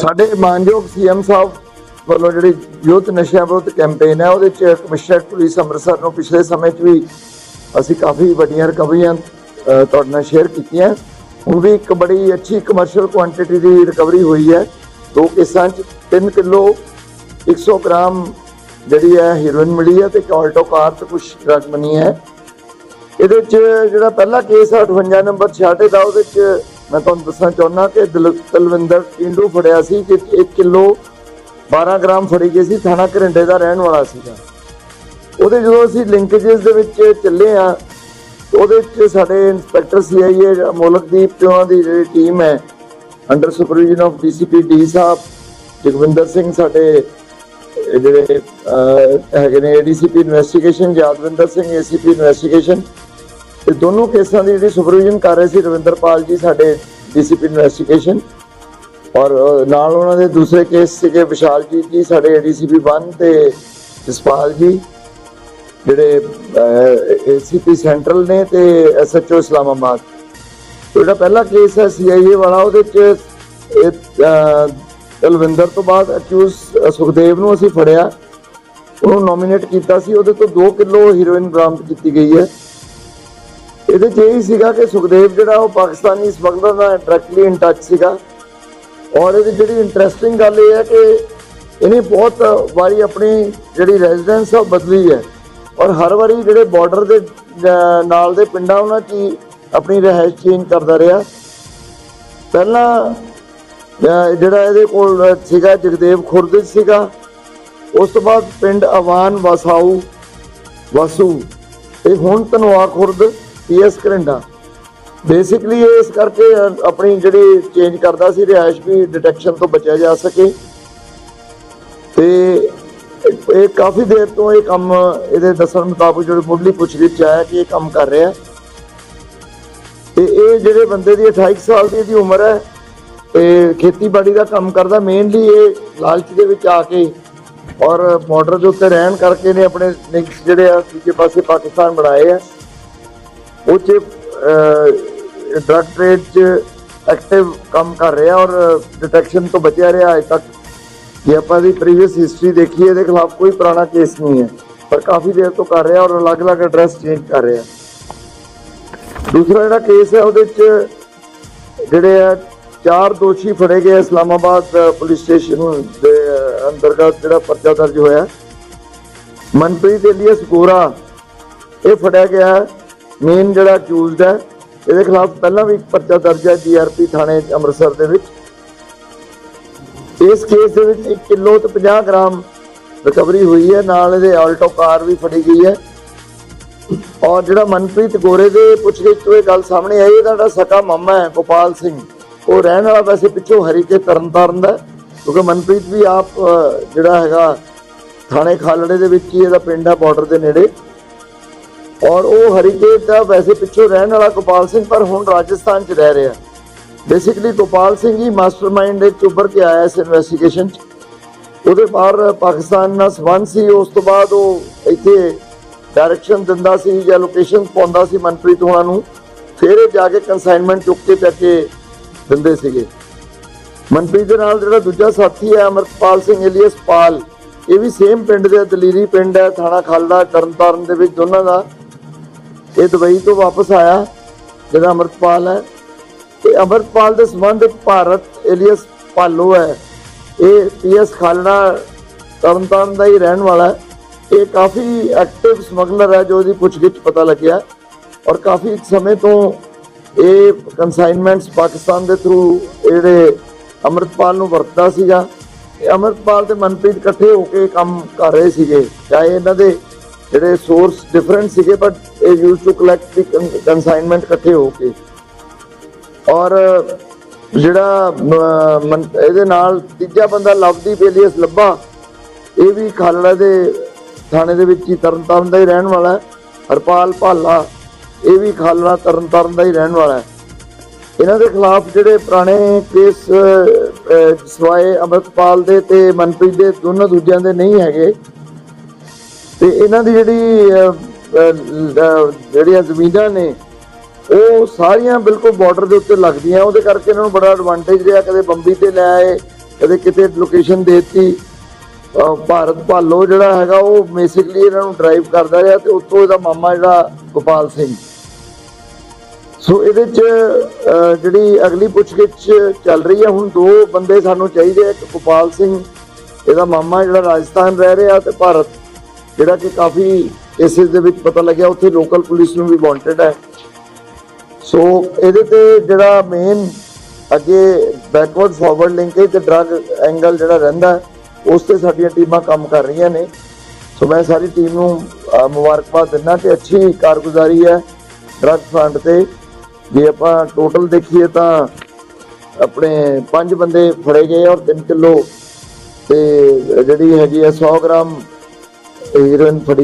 ਸਾਡੇ ਮਾਨਯੋਗ ਸੀਐਮ ਸਾਹਿਬ ਵੱਲੋਂ ਜਿਹੜੀ ਯੂਥ ਨਸ਼ਿਆਂ ਵਿਰੁੱਧ ਕੈਂਪੇਨ ਹੈ, ਉਹਦੇ ਚ ਕਮਿਸ਼ਨਰ ਪੁਲਿਸ ਅੰਮ੍ਰਿਤਸਰ ਨੂੰ ਪਿਛਲੇ ਸਮੇਂ 'ਚ ਵੀ ਅਸੀਂ ਕਾਫੀ ਵੱਡੀਆਂ ਰਿਕਵਰੀਆਂ ਤੁਹਾਡੇ ਨਾਲ ਸ਼ੇਅਰ ਕੀਤੀਆਂ। ਹੁਣ ਵੀ ਇੱਕ ਬੜੀ ਅੱਛੀ ਕਮਰਸ਼ੀਅਲ ਕੁਆਂਟੀਟੀ ਦੀ ਰਿਕਵਰੀ ਹੋਈ ਹੈ। ਦੋ ਕੇਸਾਂ 'ਚ 3 ਕਿਲੋ 100 ਗ੍ਰਾਮ ਜਿਹੜੀ ਹੈ ਹੀਰੋਇਨ ਮਿਲੀ ਹੈ ਤੇ ਇੱਕ ਆਲਟੋ ਕਾਰ ਤੇ ਕੁਝ ਡਰਗ ਮਨੀ ਹੈ। ਇਹਦੇ ਚ ਜਿਹੜਾ ਪਹਿਲਾ ਕੇਸ ਹੈ 58 ਨੰਬਰ 66 ਦਾ, ਉਹਦੇ ਚ ਮੈਂ ਤੁਹਾਨੂੰ ਦੱਸਣਾ ਚਾਹੁੰਦਾ ਕਿ ਦਿਲ- ਦਲਵਿੰਦਰ ਟਿੰਡੂ ਫੜਿਆ ਸੀ ਕਿ 1 ਕਿਲੋ 12 ਗ੍ਰਾਮ ਫੜੀ ਗਈ ਸੀ, ਥਾਣਾ ਘਰਿੰਡੇ ਦਾ ਰਹਿਣ ਵਾਲਾ ਸੀਗਾ। ਉਹਦੇ ਜਦੋਂ ਅਸੀਂ ਲਿੰਕੇजेस ਦੇ ਵਿੱਚ ਚੱਲੇ ਆ, ਉਹਦੇ ਚ ਸਾਡੇ ਇੰਸਪੈਕਟਰ ਸੀਆਈਏ ਮੋਲਕਦੀਪ ਤੇ ਦੀ ਜਿਹੜੀ ਟੀਮ ਹੈ under supervision of DCP D ਸਾਹਿਬ, ਜਗਵਿੰਦਰ ਸਿੰਘ ਸਾਡੇ, ਜਿਹੜੇ ਹੈਗੇ ਨੇ ADCP investigation Yadwinder Singh ACP investigation ਇਹ ਦੋਨੋਂ ਕੇਸਾਂ ਦੀ ਜਿਹੜੀ ਸੁਪਰਵਿਜ਼ਨ ਕਰ ਰਹੇ ਸੀ ਰਵਿੰਦਰਪਾਲ ਜੀ, ਸਾਡੇ ਡੀਸੀਪੀ ਇਨਵੈਸਟੀਗੇਸ਼ਨ ਔਰ ਨਾਲ ਉਹਨਾਂ ਦੇ ਦੂਸਰੇ ਕੇਸ ਸੀਗੇ ਵਿਸ਼ਾਲ ਜੀ ਜੀ ਸਾਡੇ ਏਡੀਸੀਪੀ 1 ਤੇ ਜਸਪਾਲ ਜੀ, ਜਿਹੜੇ ਏਸੀਪੀ ਸੈਂਟਰਲ ਨੇ ਤੇ ਐਸਐਚਓ ਇਸਲਾਮਾਬਾਦ। ਜਿਹੜਾ ਪਹਿਲਾ ਕੇਸ ਹੈ ਸੀਆਈਏ ਵਾਲਾ, ਉਹਦੇ ਚ, ਇਹ ਦਲਵਿੰਦਰ ਤੋਂ ਬਾਅਦ ਅਕਿਊਜ਼ ਸੁਖਦੇਵ ਨੂੰ ਅਸੀਂ ਫੜਿਆ। ਉਹਨੂੰ ਨੋਮੀਨੇਟ ਕੀਤਾ ਸੀ, ਉਹਦੇ ਤੋਂ 2 ਕਿਲੋ ਹੀਰੋਇਨ ਬਰਾਮਦ ਕੀਤੀ ਗਈ ਹੈ। ਇਹਦੇ ਚ ਇਹ ਸੀਗਾ ਕਿ ਸੁਖਦੇਵ ਜਿਹੜਾ ਉਹ ਪਾਕਿਸਤਾਨੀ ਸਮਗਲਰ ਨਾਲ ਡਾਇਰੈਕਟਲੀ ਇਨ ਟੱਚ ਸੀਗਾ। ਔਰ ਇਹਦੀ ਜਿਹੜੀ ਇੰਟਰਸਟਿੰਗ ਗੱਲ ਇਹ ਹੈ ਕਿ ਇਹਨੇ ਬਹੁਤ ਵਾਰੀ ਆਪਣੀ ਜਿਹੜੀ ਰੈਜ਼ੀਡੈਂਸ ਉਹ ਬਦਲੀ ਹੈ। ਔਰ ਹਰ ਵਾਰੀ ਜਿਹੜੇ ਬਾਰਡਰ ਦੇ ਨਾਲ ਦੇ ਪਿੰਡਾਂ ਉਹਨਾਂ 'ਚ ਆਪਣੀ ਰਹਿائش ਚੇਂਜ ਕਰਦਾ ਰਿਹਾ। ਪਹਿਲਾਂ ਜਿਹੜਾ ਇਹਦੇ ਕੋਲ ਸੀਗਾ ਜਗਦੇਵ ਖੁਰਦ ਸੀਗਾ। ਉਸ ਤੋਂ ਬਾਅਦ ਪਿੰਡ ਆਵਾਨ ਵਸਾਊ, ਵਸੂ ਇਹ ਹੁਣ ਤਨਵਾ ਖੁਰਦ। ਪੀਐਸ ਕਰਿੰਡਾ। ਬੇਸਿਕਲੀ ਇਹ ਇਸ ਕਰਕੇ ਆਪਣੀ ਜਿਹੜੀ ਚੇਂਜ ਕਰਦਾ ਸੀ ਰਿਹਾਇਸ਼ ਵੀ ਡਿਟੈਕਸ਼ਨ ਤੋਂ ਬਚਿਆ ਜਾ ਸਕੇ। ਤੇ ਇਹ- ਕਾਫੀ ਦੇਰ ਤੋਂ ਇਹ ਕੰਮ ਇਹਦੇ ਦੱਸਣ ਮੁਤਾਬਕ ਜਿਹੜੇ ਮੁੱਢਲੀ ਪੁੱਛਗਿੱਛ 'ਚ ਆਇਆ ਕਿ ਇਹ ਕੰਮ ਕਰ ਰਿਹਾ। ਤੇ ਇਹ ਜਿਹੜੇ ਬੰਦੇ ਦੀ 28 ਸਾਲ ਦੀ ਇਹਦੀ ਉਮਰ ਹੈ ਤੇ ਖੇਤੀਬਾੜੀ ਦਾ ਕੰਮ ਕਰਦਾ। ਮੇਨਲੀ ਇਹ ਲਾਲਚ ਦੇ ਵਿੱਚ ਆ ਕੇ ਔਰ ਬਾਰਡਰ ਦੇ ਉੱਤੇ ਰਹਿਣ ਕਰਕੇ ਨੇ ਆਪਣੇ ਜਿਹੜੇ ਆ ਦੂਜੇ ਪਾਸੇ ਪਾਕਿਸਤਾਨ ਬਣਾਏ ਆ। ਉਹ ਚ ਡਰਗ ਟ੍ਰੇਡ ਚ ਐਕਟਿਵ ਕੰਮ ਕਰ ਰਿਹਾ ਔਰ ਡਿਟੈਕਸ਼ਨ ਤੋਂ ਬਚਿਆ ਰਿਹਾ ਅਜੇ ਤੱਕ। ਜੇ ਆਪਾਂ ਦੀ ਪ੍ਰੀਵੀਅਸ ਹਿਸਟਰੀ ਦੇਖੀਏ ਇਹਦੇ ਖਿਲਾਫ ਕੋਈ ਪੁਰਾਣਾ ਕੇਸ ਨਹੀਂ ਹੈ ਪਰ ਕਾਫੀ ਦੇਰ ਤੋਂ ਕਰ ਰਿਹਾ ਔਰ ਅਲੱਗ-ਅਲੱਗ ਐਡਰੈਸ ਚੇਂਜ ਕਰ ਰਿਹਾ। ਦੂਸਰਾ ਜਿਹੜਾ ਕੇਸ ਹੈ ਉਹਦੇ ਚ ਜਿਹੜੇ ਆ ਚਾਰ ਦੋਸ਼ੀ ਫੜੇ ਗਏ ਇਸਲਾਮਾਬਾਦ ਪੁਲਿਸ ਸਟੇਸ਼ਨ ਦੇ ਅ, ਅੰਤਰਗਤ ਜਿਹੜਾ ਪਰਚਾ ਦਰਜ ਹੋਇਆ। ਮਨਪ੍ਰੀਤ ਏਲੀਅਸ ਗੋਰਾ ਇਹ ਫੜਿਆ ਗਿਆ ਮੇਨ ਜਿਹੜਾ ਅਕਿਊਜ਼ਡ ਹੈ, ਇਹਦੇ ਖਿਲਾਫ ਪਹਿਲਾਂ ਵੀ ਇੱਕ ਪਰਚਾ ਦਰਜ ਹੈ ਜੀਆਰਪੀ ਥਾਣੇ ਅੰਮ੍ਰਿਤਸਰ ਦੇ ਵਿੱਚ। ਇਸ ਕੇਸ ਦੇ ਵਿੱਚ 1 ਕਿਲੋ ਤੇ 50 ਗ੍ਰਾਮ ਰਿਕਵਰੀ ਹੋਈ ਹੈ, ਨਾਲ ਇਹਦੇ ਆਲਟੋ ਕਾਰ ਵੀ ਫੜੀ ਗਈ ਹੈ। ਔਰ ਜਿਹੜਾ ਮਨਪ੍ਰੀਤ ਗੋਰੇ ਦੇ ਪੁੱਛਗਿੱਛ ਤੋਂ ਇਹ ਗੱਲ ਸਾਹਮਣੇ ਆਈ, ਇਹਦਾ ਜਿਹੜਾ ਸਕਾ ਮਾਮਾ ਹੈ, ਗੋਪਾਲ ਸਿੰਘ, ਉਹ ਰਹਿਣ ਵਾਲਾ ਵੈਸੇ ਪਿੱਛੋਂ ਹਰੀਕੇ ਤਰਨਤਾਰਨ ਦਾ ਕਿਉਂਕਿ ਮਨਪ੍ਰੀਤ ਵੀ ਆਪ ਜਿਹੜਾ ਹੈਗਾ ਥਾਣੇ ਖਾਲੜੇ ਦੇ ਵਿੱਚ ਹੀ ਇਹਦਾ ਪਿੰਡ ਹੈ ਬਾਰਡਰ ਦੇ ਨੇੜੇ। ਔਰ ਉਹ ਹਰੀਕੇਤ ਦਾ ਵੈਸੇ ਪਿੱਛੋਂ ਰਹਿਣ ਵਾਲਾ ਗੋਪਾਲ ਸਿੰਘ, ਪਰ ਹੁਣ ਰਾਜਸਥਾਨ 'ਚ ਰਹਿ ਰਿਹਾ। ਬੇਸਿਕਲੀ ਗੋਪਾਲ ਸਿੰਘ ਹੀ ਮਾਸਟਰਮਾਈਂਡ ਦੇ ਉੱਭਰ ਕੇ ਆਇਆ ਇਸ ਇਨਵੈਸਟੀਗੇਸ਼ਨ 'ਚ। ਉਹਦੇ ਬਾਹਰ ਪਾਕਿਸਤਾਨ ਨਾਲ ਸੰਬੰਧ ਸੀ, ਉਸ ਤੋਂ ਬਾਅਦ ਉਹ ਇੱਥੇ ਡਾਇਰੈਕਸ਼ਨ ਦਿੰਦਾ ਸੀ ਜਾਂ ਲੋਕੇਸ਼ਨ ਪਾਉਂਦਾ ਸੀ ਮਨਪ੍ਰੀਤ ਹੋਣਾ ਨੂੰ। ਫਿਰ ਇਹ ਜਾ ਕੇ ਕਨਸਾਈਨਮੈਂਟ ਚੁੱਕ ਕੇ ਚੱਕ ਕੇ ਦਿੰਦੇ ਸੀਗੇ। ਮਨਪ੍ਰੀਤ ਦੇ ਨਾਲ ਜਿਹੜਾ ਦੂਜਾ ਸਾਥੀ ਹੈ ਅਮਰਪਾਲ ਸਿੰਘ ਏਲੀਅਸ ਪਾਲ, ਇਹ ਵੀ ਸੇਮ ਪਿੰਡ ਦੇ, ਦਲੀਰੀ ਪਿੰਡ ਹੈ, ਥਾਣਾ ਖਾਲੜਾ, ਤਰਨਤਾਰਨ ਦੇ ਵਿੱਚ ਦੋਨਾਂ ਦਾ। ਇਹ ਦੁਬਈ ਤੋਂ ਵਾਪਸ ਆਇਆ, ਜਿਹੜਾ ਅਮਰਪਾਲ ਹੈ। ਤੇ ਅਮਰਪਾਲ ਦੇ ਸੰਬੰਧ ਭਾਰਤ ਏਲੀਅਸ ਪਾਲੋ ਹੈ। ਇਹ ਪੀਐਸ ਖਾਲਣਾ ਤਰਨਤਾਰਨ ਦਾ ਹੀ ਰਹਿਣ ਵਾਲਾ ਹੈ। ਇਹ ਕਾਫੀ ਐਕਟਿਵ ਸਮਗਲਰ ਹੈ, ਜੋ ਉਹਦੀ ਪੁੱਛਗਿੱਛ ਪਤਾ ਲੱਗਿਆ। ਔਰ ਕਾਫੀ ਸਮੇਂ ਤੋਂ ਇਹ ਕਨਸਾਈਨਮੈਂਟਸ ਪਾਕਿਸਤਾਨ ਦੇ ਥਰੂ ਜਿਹੜੇ ਅਮਰਪਾਲ ਨੂੰ ਵਰਤਦਾ ਸੀਗਾ। ਇਹ ਅਮਰਪਾਲ ਤੇ ਮਨਪ੍ਰੀਤ ਇਕੱਠੇ ਹੋ ਕੇ ਕੰਮ ਕਰ ਰਹੇ ਸੀਗੇ। ਚਾਹੇ ਇਹਨਾਂ ਦੇ ਜਿਹੜੇ ਸੋਰਸ ਡਿਫਰੈਂਟ ਸੀਗੇ ਬਟ ਇਹ use to collect the consignment ਇਕੱਠੇ ਹੋ ਕੇ। ਔਰ ਜਿਹੜਾ ਇਹਦੇ ਨਾਲ ਤੀਜਾ ਬੰਦਾ ਲਵਦੀਪ ਏਲੀਅਸ ਲੱਭਾ ਇਹ ਵੀ ਖਾਲੜਾ ਦੇ ਥਾਣੇ ਦੇ ਵਿੱਚ ਹੀ ਤਰਨਤਾਰਨ ਦਾ ਹੀ ਰਹਿਣ ਵਾਲਾ ਹੈ। ਹਰਪਾਲ ਭਾਲਾ ਇਹ ਵੀ ਖਾਲੜਾ ਤਰਨਤਾਰਨ ਦਾ ਹੀ ਰਹਿਣ ਵਾਲਾ ਹੈ। ਇਹਨਾਂ ਦੇ ਖਿਲਾਫ ਜਿਹੜੇ ਪੁਰਾਣੇ ਕੇਸ ਸਵਾਏ ਅਹ, ਅਮਰਪਾਲ ਦੇ ਤੇ ਮਨਪ੍ਰੀਤ ਦੇ ਦੋਨੋਂ ਦੂਜਿਆਂ ਦੇ ਨਹੀਂ ਹੈਗੇ। ਤੇ ਇਹਨਾਂ ਦੀ ਜਿਹੜੀ ਜਿਹੜੀਆਂ ਜ਼ਮੀਨਾਂ ਨੇ, ਉਹ ਸਾਰੀਆਂ ਬਿਲਕੁਲ ਬਾਰਡਰ ਦੇ ਉੱਤੇ ਲੱਗਦੀਆਂ। ਉਹਦੇ ਕਰਕੇ ਇਹਨਾਂ ਨੂੰ ਬੜਾ ਐਡਵਾਂਟੇਜ ਰਿਹਾ। ਕਦੇ ਬੰਬੀ ਤੇ ਲੈ ਆਏ, ਕਦੇ ਕਿਤੇ ਲੋਕੇਸ਼ਨ ਦੇਤੀ। ਭਾਰਤ ਭਾਲੋ ਜਿਹੜਾ ਹੈਗਾ, ਉਹ ਬੇਸਿਕਲੀ ਇਹਨਾਂ ਨੂੰ ਡਰਾਈਵ ਕਰਦਾ ਰਿਹਾ ਤੇ ਉੱਤੋਂ ਇਹਦਾ ਮਾਮਾ ਜਿਹੜਾ ਗੋਪਾਲ ਸਿੰਘ। ਸੋ ਇਹਦੇ ਚ ਜਿਹੜੀ ਅਗਲੀ ਪੁੱਛਗਿੱਛ ਚੱਲ ਰਹੀ ਹੈ ਹੁਣ ਦੋ ਬੰਦੇ ਸਾਨੂੰ ਚਾਹੀਦੇ ਆ, ਇੱਕ ਗੋਪਾਲ ਸਿੰਘ, ਇਹਦਾ ਮਾਮਾ ਜਿਹੜਾ ਰਾਜਸਥਾਨ ਰਹਿ ਰਿਹਾ ਤੇ ਭਾਰਤ ਜਿਹੜਾ ਕਿ ਕਾਫੀ ਕੇਸਿਸ ਦੇ ਵਿੱਚ ਪਤਾ ਲੱਗਿਆ, ਉੱਥੇ ਲੋਕਲ ਪੁਲਿਸ ਨੂੰ ਵੀ ਵਾਂਟਡ ਹੈ। ਸੋ ਇਹਦੇ ਤੇ ਜਿਹੜਾ ਮੇਨ ਅੱਗੇ ਬੈਕਵਰਡ ਫਾਰਵਰਡ ਲਿੰਕੇਜ ਤੇ ਡਰਗ ਐਂਗਲ ਜਿਹੜਾ ਰਹਿੰਦਾ ਉਸ ਤੇ ਸਾਡੀਆਂ ਟੀਮਾਂ ਕੰਮ ਕਰ ਰਹੀਆਂ ਨੇ। ਸੋ ਮੈਂ ਸਾਰੀ ਟੀਮ ਨੂੰ ਮੁਬਾਰਕਬਾਦ ਦਿੰਦਾ ਕਿ ਅੱਛੀ ਕਾਰਗੁਜ਼ਾਰੀ ਹੈ ਡਰਗ ਫਰੰਟ ਤੇ। ਜੇ ਆਪਾਂ ਟੋਟਲ ਦੇਖੀਏ ਤਾਂ ਆਪਣੇ ਪੰਜ ਬੰਦੇ ਫੜੇ ਗਏ ਔਰ 3 ਕਿਲੋ ਤੇ ਜਿਹੜੀ ਹੈਗੀ ਹੈ 100 ਗ੍ਰਾਮ ਹੀਰੋਇਨ ਫੜੀ